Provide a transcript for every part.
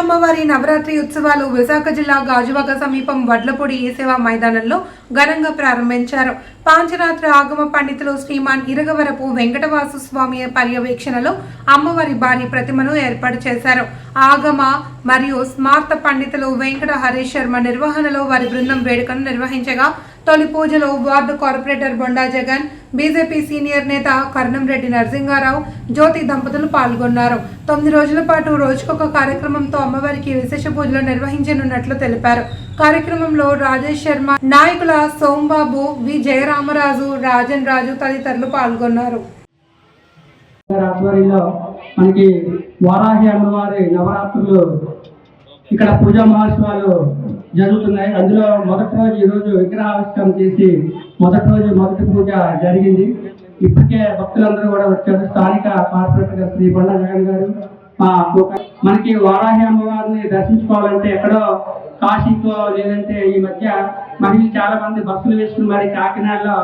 అమ్మవారి నవరాత్రి ఉత్సవాలు విశాఖ జిల్లా గాజువాక సమీపం వడ్లపూడి ఈసేవా మైదానంలో ఘనంగా ప్రారంభించారు. పాంచరాత్రి ఆగమ పండితులు శ్రీమాన్ ఇరగవరపు వెంకటవాసు స్వామి పర్యవేక్షణలో అమ్మవారి భారీ ప్రతిమను ఏర్పాటు చేశారు. ఆగమ మరియు స్మార్త పండితులు వెంకట హరీష్ శర్మ నిర్వహణలో వారి బృందం వేడుకను నిర్వహించగా తొలి పూజలో ward corporator Bonda Jagan BJP senior నేత కర్ణంరెడ్డి నరసింగారావు జ్యోతి దంపతులు పాల్గొన్నారు. తొమ్మిది రోజుల పాటు రోజుకొక కార్యక్రమంతో అమ్మవారికి విశేష పూజలు నిర్వహించనున్నట్లు తెలిపారు. కార్యక్రమంలో రాజేష్ శర్మ నాయకుల సోంబాబు వి. జయరామరాజు రాజన్ రాజు తదితరులు పాల్గొన్నారు. మనకి వారాహి అమ్మవారి నవరాత్రులు ఇక్కడ పూజా మహోత్సవాలు జరుగుతున్నాయి. అందులో మొదటి రోజు ఈ రోజు విగ్రహావిష్కరణ చేసి మొదటి రోజు మొదటి పూజ జరిగింది. ఇప్పటికే భక్తులందరూ కూడా వచ్చారు. స్థానిక కార్పొరేటర్ శ్రీ బండ జగన్ గారు ఆ, మనకి వారాహి అమ్మవారిని దర్శించుకోవాలంటే ఎక్కడో కాశీకో లేదంటే ఈ మధ్య మహిళలు చాలా మంది బస్సులు వేసుకుని మరి కాకినాడలో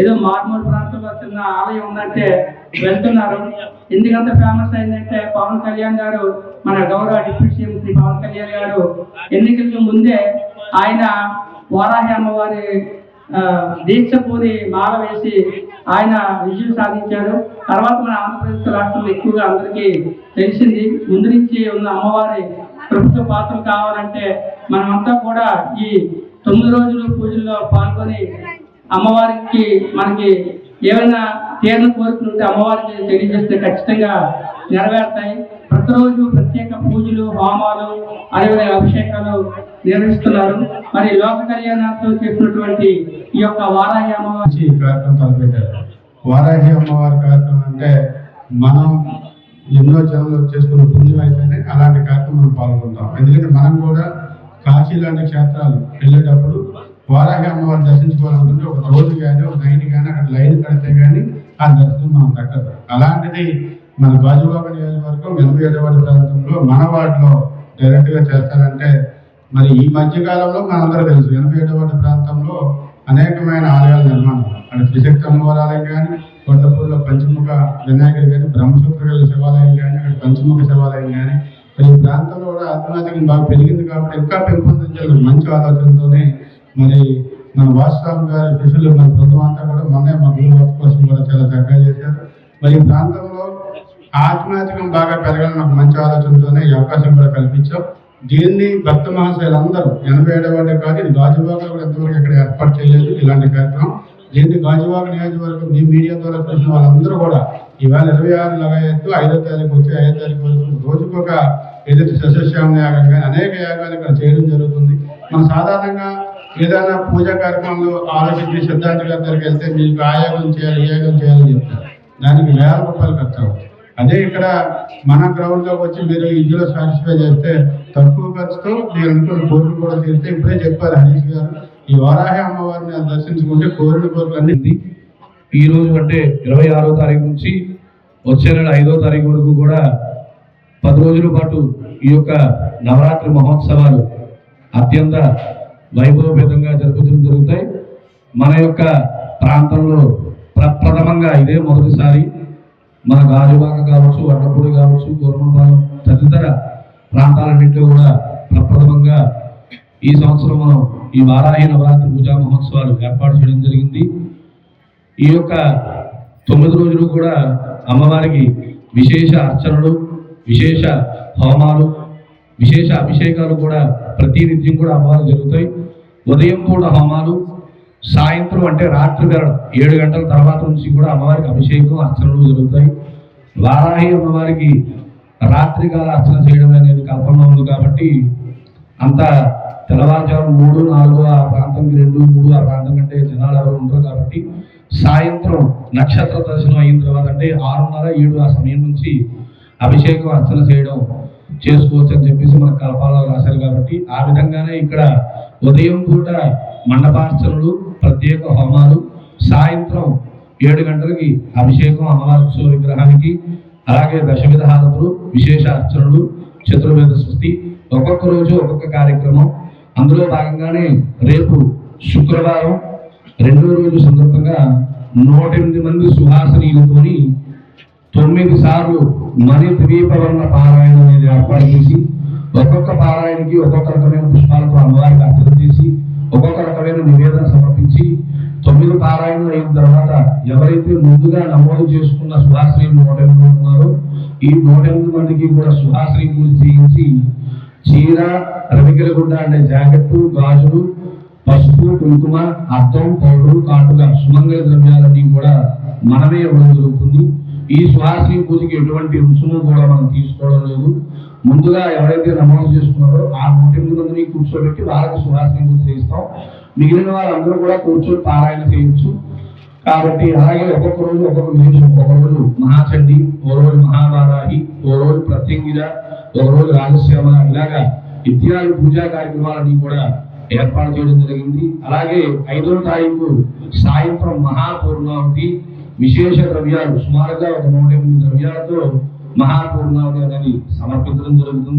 ఏదో మార్మూల ప్రాంతంలో చిన్న ఆలయం ఉందంటే వెళ్తున్నారు. ఎందుకంత ఫేమస్ అయిందంటే పవన్ కళ్యాణ్ గారు మన గౌరవ డిప్యూటీ సీఎం శ్రీ పవన్ కళ్యాణ్ గారు ఎన్నికలకు ముందే ఆయన వారాహి అమ్మవారి దీక్ష పూరి మాల వేసి ఆయన విజయం సాధించారు. తర్వాత మన ఆంధ్రప్రదేశ్ రాష్ట్రంలో ఎక్కువగా అందరికీ తెలిసింది ముందు నుంచి ఉన్న అమ్మవారి ప్రభుత్వ పాత్ర కావాలంటే మనమంతా కూడా ఈ తొమ్మిది రోజులు పూజల్లో పాల్గొని అమ్మవారికి మనకి ఏమైనా తీరని కోరికలు ఉంటే అమ్మవారికి తెలియజేస్తే ఖచ్చితంగా నెరవేరుతాయి. ప్రతిరోజు ప్రత్యేక పూజలు హోమాలు అదేవిధంగా అభిషేకాలు నిర్వహిస్తున్నారు. మరి లోక కళ్యాణార్థం చేసినటువంటి ఈ యొక్క వారాహి అమ్మవారి కార్యక్రమం తలపెట్టారు. వారాహి అమ్మవారి కార్యక్రమం అంటే మనం ఎన్నో జనాలు చేసుకున్న పుణ్యం అయితేనే అలాంటి కార్యక్రమం పాల్గొంటాం. ఎందుకంటే మనం కూడా కాశీ లాంటి క్షేత్రాలు వెళ్ళేటప్పుడు వారాహి అమ్మవారిని దర్శించుకోవాలనుకుంటే ఒక రోజు కానీ ఒక నైన్ కానీ అక్కడ లైన్ కడితే కానీ ఆ దర్శనం మనం దక్కదు అలాంటిది మన గాజువాక నియోజకవర్గం ఎనభై ఏడవాడి ప్రాంతంలో మన వార్డులో డైరెక్ట్గా చేస్తారంటే మరి ఈ మధ్యకాలంలో మనందరూ తెలుసు ఎనభై ఏడవాడి ప్రాంతంలో అనేకమైన ఆలయాల నిర్మాణం. అక్కడ త్రిశక్తి అమ్మవారి ఆలయం కానీ కొండపూర్లో పంచముఖ వినాయకుడు కానీ బ్రహ్మసూత్రుల శివాలయం కానీ అక్కడ పంచముఖ శివాలయం కానీ ఈ ప్రాంతంలో కూడా ఆధ్యాత్మికం బాగా పెరిగింది కాబట్టి ఇంకా పెంపొందించాలని మంచి ఆలోచనతోనే మరి మన వాసురామ్ గారి శిష్యులు మన బృందం అంతా కూడా మొన్నే మా గురువు వర్క్ కోసం కూడా చాలా చక్కగా చేశారు. మరి ఈ ప్రాంతంలో ఆధ్యాత్మికం బాగా పెరగాలని ఒక మంచి ఆలోచనతోనే ఈ అవకాశం కూడా కల్పించాం. దీన్ని భక్త మహాశయులందరూ ఎనభై ఏడవ కానీ కాదు ఇది గాజువాక కూడా ఇంతవరకు ఇక్కడ ఏర్పాటు చేయలేదు ఇలాంటి కార్యక్రమం. దీన్ని గాజువాక నియోజకవర్గం మీ మీడియా ద్వారా చూసిన వాళ్ళందరూ కూడా ఇవాళ ఇరవై ఆరు లగాయత్తు ఐదో తారీఖు వచ్చి ఐదో తారీఖు వరకు రోజుకొక ఏదైతే సస్యశ్యామ యాగం కానీ అనేక యాగాలు ఇక్కడ చేయడం జరుగుతుంది. మనం సాధారణంగా ఏదైనా పూజా కార్యక్రమంలో ఆలోచించి సిద్ధార్థ గారి దగ్గరికి వెళ్తే మీకు ఆయాగం చేయాలి ఈ యాగం చేయాలని చెప్తారు. దానికి వేల రూపాయలు ఖర్చు అవుతుంది అదే ఇక్కడ మన గ్రౌండ్లోకి వచ్చి మీరు ఇందులో సాటిస్ఫై చేస్తే తక్కువ ఖర్చుతో మీరు అనుకున్న కోరికలు కూడా తీరితే ఇప్పుడే చెప్పారు హరీష్ గారు. ఈ వారాహి అమ్మవారిని దర్శించుకుంటే కోరిన కోరికలు అన్ని ఈ రోజు అంటే ఇరవై ఆరో తారీఖు నుంచి వచ్చే నెల ఐదో తారీఖు వరకు కూడా పది రోజుల పాటు ఈ యొక్క నవరాత్రి మహోత్సవాలు అత్యంత వైభవపేతంగా జరుపుతూ జరుగుతాయి. మన యొక్క ప్రాంతంలో ప్రప్రథమంగా ఇదే మొదటిసారి మన గాజుబాక కావచ్చు వడ్డపూడి కావచ్చు గోరమపాలెం తదితర ప్రాంతాలన్నింటిలో కూడా ప్రప్రథమంగా ఈ సంవత్సరం మనం ఈ వారాహి నవరాత్రి పూజా మహోత్సవాలు ఏర్పాటు చేయడం జరిగింది. ఈ యొక్క తొమ్మిది రోజులు కూడా అమ్మవారికి విశేష అర్చనలు విశేష హోమాలు విశేష అభిషేకాలు కూడా ప్రతినిత్యం కూడా అమ్మవారు జరుగుతాయి. ఉదయం పూట హోమాలు సాయంత్రం అంటే రాత్రి వేళ ఏడు గంటల తర్వాత నుంచి కూడా అమ్మవారికి అభిషేకం అర్చనలు జరుగుతాయి. వారాహి అమ్మవారికి రాత్రికాల అర్చన చేయడం అనేది కల్పన ఉంది కాబట్టి అంత తెల్లవారుజాము మూడు నాలుగు ఆ ప్రాంతంకి రెండు మూడు ఆ ప్రాంతం కంటే జనాలు ఎవరు ఉండరు కాబట్టి సాయంత్రం నక్షత్ర దర్శనం అయిన తర్వాత అంటే ఆరున్నర ఏడు ఆ సమయం నుంచి అభిషేకం అర్చన చేయడం చేసుకోవచ్చు అని చెప్పేసి మన కల్పాలో రాశారు కాబట్టి ఆ విధంగానే ఇక్కడ ఉదయం పూట మండపార్చనలు ప్రత్యేక హోమాలు సాయంత్రం ఏడు గంటలకి అభిషేకం అమ్మవారి విగ్రహానికి అలాగే దశవిధ హారతులు విశేష అర్చనలు చతుర్వేద సృష్టి ఒక్కొక్క రోజు ఒక్కొక్క కార్యక్రమం. అందులో భాగంగానే రేపు శుక్రవారం రెండో రోజు సందర్భంగా నూట ఎనిమిది మంది సుహాసనీయులతోని తొమ్మిది సార్లు మరి ద్వీపవర్ణ పారాయణ అనేది ఏర్పాటు చేసి ఒక్కొక్క పారాయణకి ఒక్కొక్క రకమైన పుష్పాలతో అమ్మవారికి అర్థం చేసి ఒక్కొక్క రకమైన నివేదన సమర్పించి తొమ్మిది పారాయణలు అయిన తర్వాత ఎవరైతే ముందుగా నమోదు చేసుకున్న సుహాశ్రీలు నూట ఎనిమిది ఉన్నారో ఈ నూట ఎనిమిది మందికి కూడా సుహాశ్రీ పూజ చేయించి చీర రవికల గుడ్డ అంటే జాకెట్టు గాజులు పసుపు కుంకుమ అద్దం పౌడరు కాటుగా సుమంగళ ద్రవ్యాలన్నీ కూడా మనమే ఇవ్వడం జరుగుతుంది. ఈ సుహాసిని పూజకి ఎటువంటి రుసుము కూడా మనం తీసుకోవడం లేదు. ముందుగా ఎవరైతే నమోదు చేసుకున్నారో ఆ కుటుంబందరినీ కూర్చోబెట్టి వాళ్ళకి సుహాసిని పూజ చేస్తాం మిగిలిన వాళ్ళందరూ కూడా కూర్చొని పారాయణ చేయొచ్చు కాబట్టి అలాగే ఒక్కొక్క రోజు ఒక్కొక్క విశేషం. ఒక రోజు మహాచండి ఓ రోజు మహాబారాహి ఓ రోజు ప్రత్యంగిర ఒక రోజు రాజశ్యామ ఇలాగా ఇత్యాది పూజా కార్యక్రమాలని కూడా ఏర్పాటు చేయడం జరిగింది. అలాగే ఐదవ తారీఖు సాయంత్రం మహాపూర్ణావతి విశేష ద్రవ్యాలు సుమారుగా ఒక నూట ఎనిమిది ద్రవ్యాలతో మహాపూర్ణావతి అనేది సమర్పించడం జరుగుతుంది.